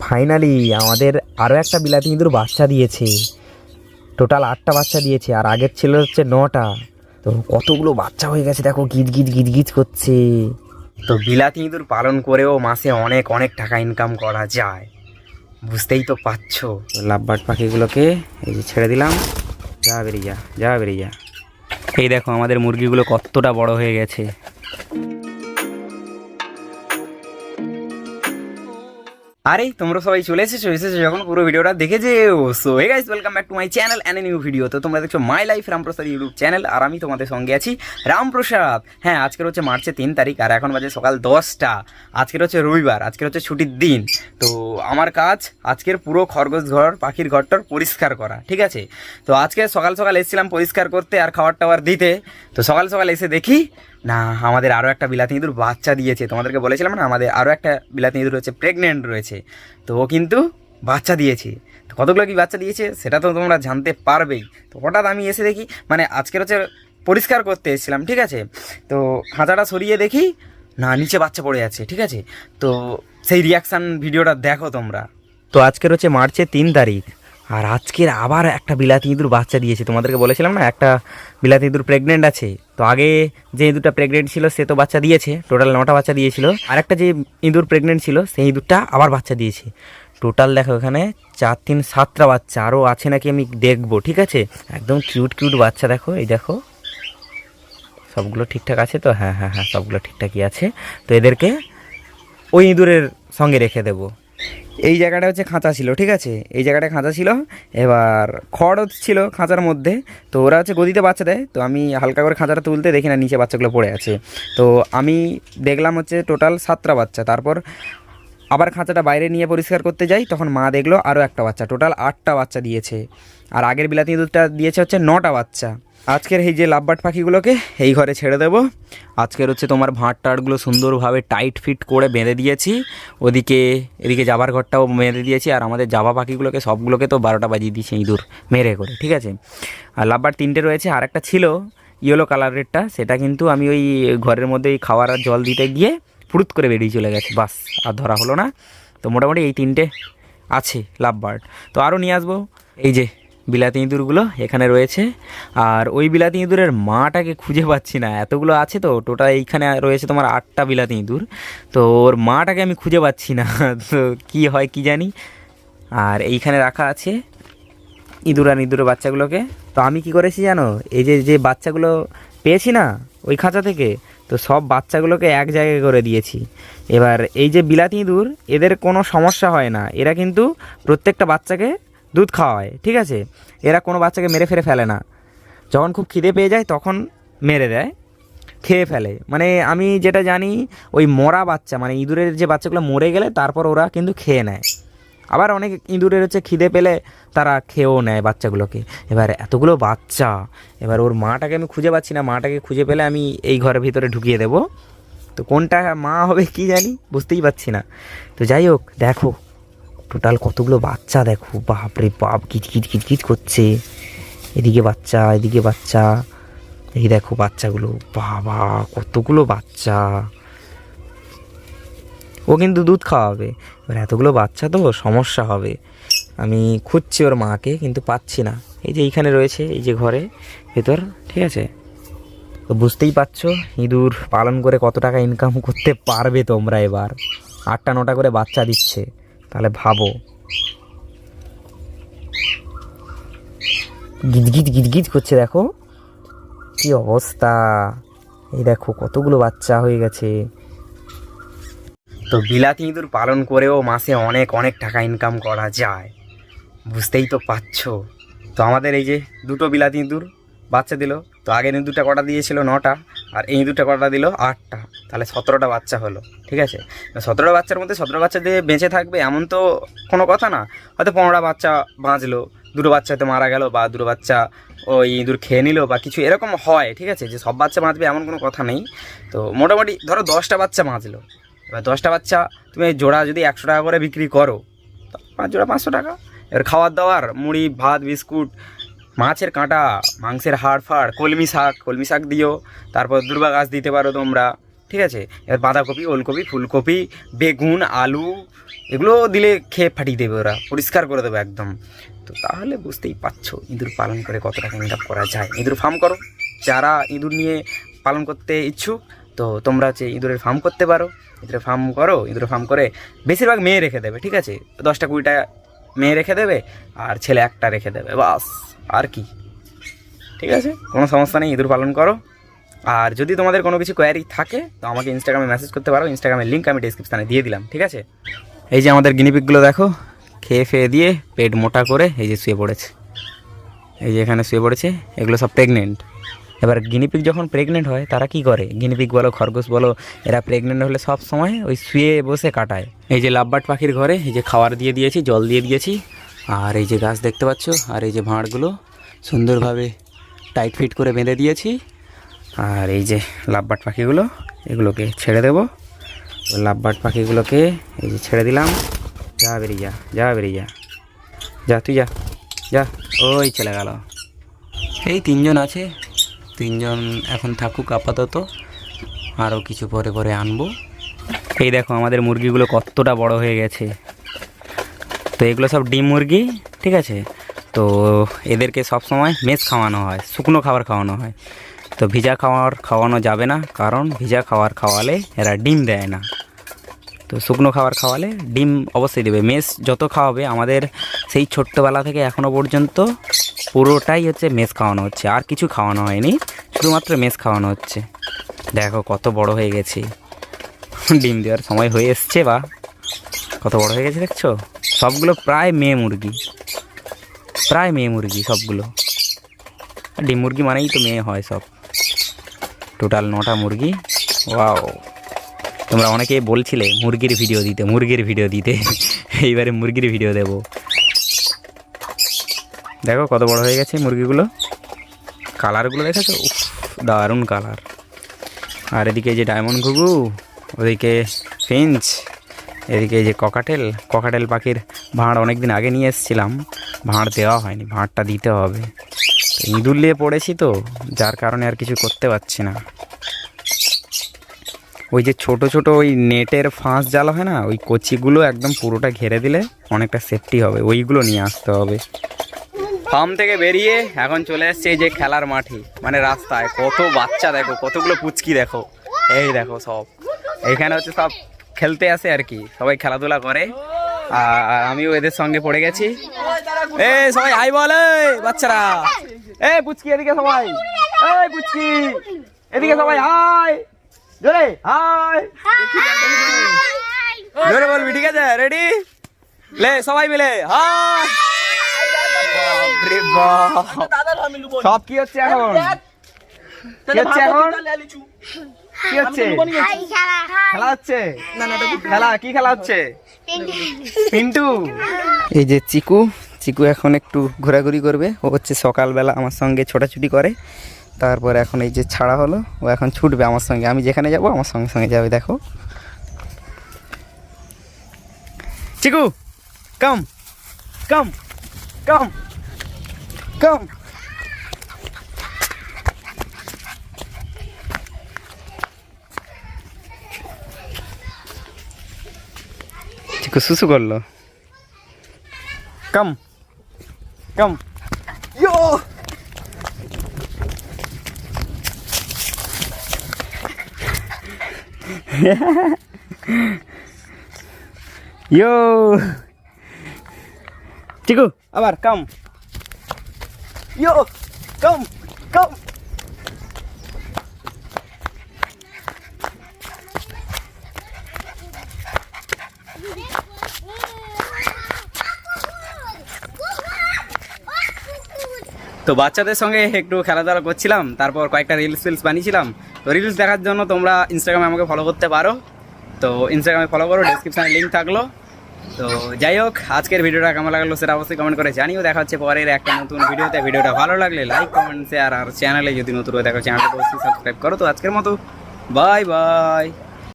Finally আমাদের আরও একটা বিলাতি ইঁদুর বাচ্চা দিয়েছে। টোটাল আটটা বাচ্চা দিয়েছে, আর আগের ছিল হচ্ছে নটা। তো কতগুলো বাচ্চা হয়ে গেছে দেখো, গিজ গিজ গিজ গিজ করছে। তো বিলাতি ইঁদুর পালন করেও মাসে অনেক অনেক টাকা ইনকাম করা যায়। বুঝতেই তো পারছ। লাভবার্ড পাখিগুলোকে এই যে ছেড়ে দিলাম। যা বেরিয়ে যা যা বেরিয়ে যা। এই দেখো আমাদের মুরগিগুলো কতটা বড় হয়ে গেছে। আরে, তোমরা সবাই চলে এসেছ এসেছ যখন পুরো ভিডিওটা দেখে যেও। So hey guys welcome back to my channel and new video তো তোমরা দেখছ my life Ramprasad YouTube channel আর আমি তোমাদের সঙ্গে আছি রামপ্রসাদ। হ্যাঁ আজকের হচ্ছে মার্চের তিন তারিখ আর এখন বাজে সকাল দশটা। আজকের হচ্ছে রবিবার, আজকের হচ্ছে ছুটির দিন। তো আমার কাজ আজকের পুরো খরগোশ ঘর, পাখির ঘরটার পরিষ্কার করা, ঠিক আছে? তো আজকে সকাল সকাল এসেছিলাম পরিষ্কার করতে আর খাবার টাবার দিতে। তো সকাল সকাল এসে দেখি না, আমাদের আরও একটা বিলাতি ইঁদুর বাচ্চা দিয়েছে। তোমাদেরকে বলেছিলাম না, আমাদের আরও একটা বিলাতি ইঁদুর হচ্ছে প্রেগনেন্ট রয়েছে। তো ও কিন্তু বাচ্চা দিয়েছে। তো কতগুলো কি বাচ্চা দিয়েছে, সেটা তো তোমরা জানতে পারবেই। তো হঠাৎ আমি এসে দেখি মানে আজকের হচ্ছে পরিষ্কার করতে এসেছিলাম, ঠিক আছে? তো খাঁচাটা সরিয়ে দেখি, না, নিচে বাচ্চা পড়ে আছে, ঠিক আছে? তো সেই রিয়াকশান ভিডিওটা দেখো তোমরা। তো আজকের হচ্ছে মার্চের তিন তারিখ। আর আজকের আবার একটা বিলাতি ইঁদুর বাচ্চা দিয়েছে। তোমাদেরকে বলেছিলাম না, একটা বিলাতি ইঁদুর প্রেগনেন্ট আছে। তো আগে যে ইঁদুরটা প্রেগনেন্ট ছিল, সে তো বাচ্চা দিয়েছে টোটাল নটা বাচ্চা দিয়েছিল। আর একটা যে ইঁদুর প্রেগনেন্ট ছিল, সেই ইঁদুরটা আবার বাচ্চা দিয়েছে। টোটাল দেখো এখানে চার, তিন, সাতটা বাচ্চা, আরও আছে নাকি আমি দেখব, ঠিক আছে? একদম কিউট কিউট বাচ্চা দেখো, এই দেখো। সবগুলো ঠিকঠাক আছে তো? হ্যাঁ হ্যাঁ হ্যাঁ সবগুলো ঠিকঠাকই আছে। তো এদেরকে ওই ইঁদুরের সঙ্গে রেখে দেবো। এই জায়গাটা হচ্ছে খাঁচা ছিল, ঠিক আছে? এই জায়গাটা খাঁচা ছিল। এবার খড়ও ছিল খাঁচার মধ্যে। তো ওরা হচ্ছে গদিতে বাচ্চা দেয়। তো আমি হালকা করে খাঁচাটা তুলতে দেখি না, নিচে বাচ্চাগুলো পড়ে আছে। তো আমি দেখলাম হচ্ছে টোটাল সাতটা বাচ্চা। তারপর আবার খাঁচাটা বাইরে নিয়ে পরিষ্কার করতে যাই। তখন মা দেখল আরও একটা বাচ্চা। টোটাল আটটা বাচ্চা দিয়েছে। আর আগের বিলাতি দুধটা দিয়েছে হচ্ছে নটা বাচ্চা। আজকের এই যে লাভবার্ড পাখিগুলোকে এই ঘরে ছেড়ে দেবো। আজকের হচ্ছে তোমার ভাঁট টাটগুলো সুন্দরভাবে টাইট ফিট করে বেঁধে দিয়েছি। ওদিকে, এদিকে যাবার ঘরটাও বেঁধে দিয়েছি। আর আমাদের জাবা পাখিগুলোকে সবগুলোকে তো বারোটা বাজিয়ে দিয়েছি ইঁদুর মেরে করে, ঠিক আছে? আর লাভবার্ড তিনটে রয়েছে। আর একটা ছিল ইয়েলো কালারেরটা সেটা কিন্তু আমি ওই ঘরের মধ্যে ওই খাওয়ার আর জল দিতে গিয়ে ফুরুত করে বেরিয়ে চলে গেছে। বাস, আর ধরা হলো না। তো মোটামুটি এই তিনটে আছে লাভবার্ড তো আরও নিয়ে আসব। এই যে বিলাতি ইঁদুরগুলো এখানে রয়েছে। আর ওই বিলাতি ইঁদুরের মাটাকে খুঁজে পাচ্ছি না। এতগুলো আছে তো টোটাল এইখানে রয়েছে তোমার আটটা বিলাতি ইঁদুর। তো ওর মাটাকে আমি খুঁজে পাচ্ছি না। তো কী হয় কি জানি? আর এইখানে রাখা আছে ইঁদুর আর ইঁদুরের বাচ্চাগুলোকে। তো আমি কি করেছি জানো? এই যে যে বাচ্চাগুলো পেয়েছি না, ওই খাঁচা থেকে, তো সব বাচ্চাগুলোকে এক জায়গায় করে দিয়েছি। এবার এই যে বিলাতি ইঁদুর, এদের কোনো সমস্যা হয় না। এরা কিন্তু প্রত্যেকটা বাচ্চাকে দুধ খাওয়ায়, ঠিক আছে? এরা কোনো বাচ্চাকে মেরে ফেরে ফেলে না। যখন খুব খিদে পেয়ে যায়, তখন মেরে দেয়, খেয়ে ফেলে। মানে আমি যেটা জানি, ওই মরা বাচ্চা মানে ইঁদুরের যে বাচ্চাগুলো মরে গেলে, তারপর ওরা কিন্তু খেয়ে নেয়। আবার অনেক ইঁদুরের হচ্ছে খিদে পেলে, তারা খেয়েও নেয় বাচ্চাগুলোকে। এবার এতগুলো বাচ্চা, এবার ওর মাটাকে আমি খুঁজে পাচ্ছি না। মাটাকে খুঁজে পেলে আমি এই ঘরের ভিতরে ঢুকিয়ে দেবো। তো কোনটা মা হবে কি জানি, বুঝতেই পারছি না। তো যাই হোক, দেখো। টোটাল কতগুলো বাচ্চা দেখো? বাপরে বাপ কিচ কিচ করছে। এদিকে বাচ্চা এদিকে বাচ্চা। এই দেখো বাচ্চাগুলো। বাবা, কতগুলো বাচ্চা। ও কিন্তু দুধ খাওয়াবে। এবার এতগুলো বাচ্চা তো সমস্যা হবে। আমি খুঁজছি ওর মাকে, কিন্তু পাচ্ছি না। এই যে এইখানে রয়েছে, এই যে ঘরে, ভেতর, ঠিক আছে? তো বুঝতেই পারছ, ইঁদুর পালন করে কত টাকা ইনকাম করতে পারবে তোমরা এবার। আটটা, নটা করে বাচ্চা দিচ্ছে। তাহলে ভাবো। গিজগিজ গিজগিজ করছে দেখো। কি অবস্থা? এই দেখো কতগুলো বাচ্চা হয়ে গেছে। তো বিলাতি ইঁদুর পালন করেও মাসে অনেক অনেক টাকা ইনকাম করা যায়। বুঝতেই তো পারছ। তো আমাদের এই যে দুটো বিলাতি ইঁদুর বাচ্চা দিল। তো আগের ইঁদুরটা কটা দিয়েছিল নটা, আর এই ইঁদুরটা কটা দিল আটটা। তাহলে সতেরোটা বাচ্চা হলো, ঠিক আছে? সতেরোটা বাচ্চার মধ্যে সতেরো বাচ্চা দিয়ে বেঁচে থাকবে এমন তো কোনো কথা না। হয়তো পনেরোটা বাচ্চা বাঁচলো, দুটো বাচ্চা হয়তো মারা গেল বা দুটো বাচ্চা ওই ইঁদুর খেয়ে নিল বা কিছু এরকম হয়, ঠিক আছে? যে সব বাচ্চা বাঁচবে এমন কোনো কথা নেই। তো মোটামুটি ধরো দশটা বাচ্চা বাঁচলো। এবার দশটা বাচ্চা তুমি জোড়া যদি একশো টাকা করে বিক্রি করো পাঁচ জোড়া পাঁচশো টাকা। এবার খাওয়ার দাওয়ার, মুড়ি, ভাত, বিস্কুট মাছের কাঁটা, মাংসের হাড় ফাড়, কলমি শাক কলমি শাক দিও, তারপর দুর্বা গাছ দিতে পারো তোমরা, ঠিক আছে? এবার বাঁধাকপি, ওলকপি, ফুলকপি, বেগুন, আলু, এগুলো দিলে খেয়ে ফাটিয়ে দেবে ওরা, পরিষ্কার করে দেবে একদম। তো তাহলে বুঝতেই পারছ ইঁদুর পালন করে কত টাকা ইনকাম করা যায়। ইঁদুর ফার্ম করো, যারা ইঁদুর নিয়ে পালন করতে ইচ্ছুক, তো তোমরা হচ্ছে ইঁদুরের ফার্ম করতে পারো। ইঁদুরের ফার্ম করো, ইঁদুরের ফার্ম করে বেশিরভাগ মেয়ে রেখে দেবে, ঠিক আছে? দশটা কুড়িটা মেয়ে রেখে দেবে আর ছেলে একটা রেখে দেবে, বাস। আর কি? ঠিক আছে? কোনো সমস্যা নেই, ইঁদুর পালন করো। আর যদি তোমাদের কোনো কিছু কোয়ারি থাকে, তো আমাকে ইনস্টাগ্রামে মেসেজ করতে পারো। ইনস্টাগ্রামের লিঙ্ক আমি ডিসক্রিপশানে দিয়ে দিলাম, ঠিক আছে? এই যে আমাদের গিনিপিকগুলো দেখো, খেয়ে ফেয়ে দিয়ে পেট মোটা করে এই যে শুয়ে পড়েছে। এই যে এখানে শুয়ে পড়েছে, এগুলো সব প্রেগনেন্ট এবার গিনিপিক যখন প্রেগনেন্ট হয়, তারা কি করে? গিনিপিক বলো, খরগোশ বলো, এরা প্রেগনেন্ট হলে সব সময় ওই শুয়ে বসে কাটায়। এই যে লাভবাট পাখির ঘরে, এই যে খাবার দিয়ে দিয়েছি, জল দিয়ে দিয়েছি, আর এই যে গাছ দেখতে পাচ্ছ, আর এই যে ভাঁড়গুলো সুন্দরভাবে টাইট ফিট করে বেঁধে দিয়েছি। আর এই যে লাভবাট পাখিগুলো, এগুলোকে ছেড়ে দেবো। লাভবাট পাখিগুলোকে এই যে ছেড়ে দিলাম। যা বেরিয়ে যা যা বেরিয়ে যা। যা, তুই যা যা। ওই চলে গেল। এই তিনজন আছে তিনজন এখন থাকুক আপাতত, আরও কিছু পরে পরে আনব। এই দেখো, আমাদের মুরগিগুলো কতটা বড় হয়ে গেছে। তো এগুলো সব ডিম মুরগি, ঠিক আছে? তো এদেরকে সব সময় মেস খাওয়ানো হয়, শুকনো খাবার খাওয়ানো হয়। তো ভিজা খাওয়ার খাওয়ানো যাবে না, কারণ ভিজা খাবার খাওয়ালে এরা ডিম দেয় না। তো শুকনো খাবার খাওয়ালে ডিম অবশ্যই দেবে। মেস যত খাওয়াবে, আমাদের সেই ছোট্টবেলা থেকে এখনও পর্যন্ত পুরোটাই হচ্ছে মেস খাওয়ানো হচ্ছে। আর কিছু খাওয়ানো হয়নি, শুধুমাত্র মেস খাওয়ানো হচ্ছে। দেখো, কত বড় হয়ে গেছে। ডিম দেওয়ার সময় হয়ে এসছে বা। কত বড় হয়ে গেছে দেখছ? সবগুলো প্রায় মেয়ে মুরগি। প্রায় মেয়ে মুরগি সবগুলো। ডিম মুরগি মানেই তো মেয়ে হয় সব। টোটাল নটা মুরগি। ওয়াও। তোমরা অনেকেই বলছিলে মুরগির ভিডিও দিতে, মুরগির ভিডিও দিতে। এইবারে মুরগির ভিডিও দেবো। দেখো কত বড় হয়ে গেছে মুরগিগুলো। কালারগুলো দেখেছ? দারুণ কালার আর এদিকে যে ডায়মন্ড ঘুঘু, ওদিকে ফিঞ্চ এদিকে যে ককাটেল ককাটেল পাখির ভাঁড় অনেক দিন আগে নিয়ে এসেছিলাম। ভাঁড় দেওয়া হয়নি, ভাঁড়টা দিতে হবে। ইঁদুর নিয়ে পড়েছি তো, যার কারণে আর কিছু করতে পারছি না। ওই যে ছোট ছোট ওই নেটের ফাঁস জাল হয় না, ওই কচিগুলো একদম পুরোটা ঘেরে দিলে অনেকটা সেফটি হবে। ওইগুলো নিয়ে আসতে হবে। ফার্ম থেকে বেরিয়ে এখন চলে এসছে যে খেলার মাঠে। মানে রাস্তায়। কত বাচ্চা দেখো কতগুলো পুচকি দেখো। এই দেখো সব। এখানে হচ্ছে সব খেলতে আসে আর কি। সবাই খেলাধুলা করে। আর আমিও এদের সঙ্গে পড়ে গেছি। এ সবাই আই বল বাচ্চারা। এ পুচকি এদিকে সবাই। এই পুচকি। এদিকে সবাই হাই। জোরে হাই। জোরে বলবি ঠিক আছে? রেডি লে সবাই মিলে হাই। বাপরে বাপ। সব কি হচ্ছে এখন? কি হচ্ছে এখন? কি হচ্ছে? খেলা। হচ্ছে? খেলা কি খেলা হচ্ছে? পিন্টু। এই যে চিকু চিকু এখন একটু ঘোরাঘুরি করবে। ও হচ্ছে সকালবেলা আমার সঙ্গে ছোটাছুটি করে। তারপর এখন এই যে ছাড়া হলো ও এখন ছুটবে আমার সঙ্গে। আমি যেখানে যাব আমার সঙ্গে সঙ্গে যাবে দেখো। চিকু কাম কাম কাম কাম চিকু সুসু করল কাম কাম ইয়ো ইয়ো চিকু আবার কাম ইয়ো কাম কাম তো বাচ্চাদের সঙ্গে একটু খেলাধুলা করছিলাম, তারপর কয়েকটা রিলস ফিলস বানিয়েছিলাম। তো রিলস দেখার জন্য তোমরা ইনস্টাগ্রামে আমাকে ফলো করতে পারো। তো ইনস্টাগ্রামে ফলো করো ডিসক্রিপশানে লিঙ্ক থাকল। তো যাই হোক, আজকের ভিডিওটা কেমন লাগল সেটা অবশ্যই কমেন্ট করে জানিও। দেখা হচ্ছে পরের একটা নতুন ভিডিওতে। ভিডিওটা ভালো লাগলে লাইক কমেন্ট শেয়ার আর চ্যানেলে যদি নতুন হয়ে দেখো চ্যানেলটা অবশ্যই সাবস্ক্রাইব করো। তো আজকের মতো বাই বাই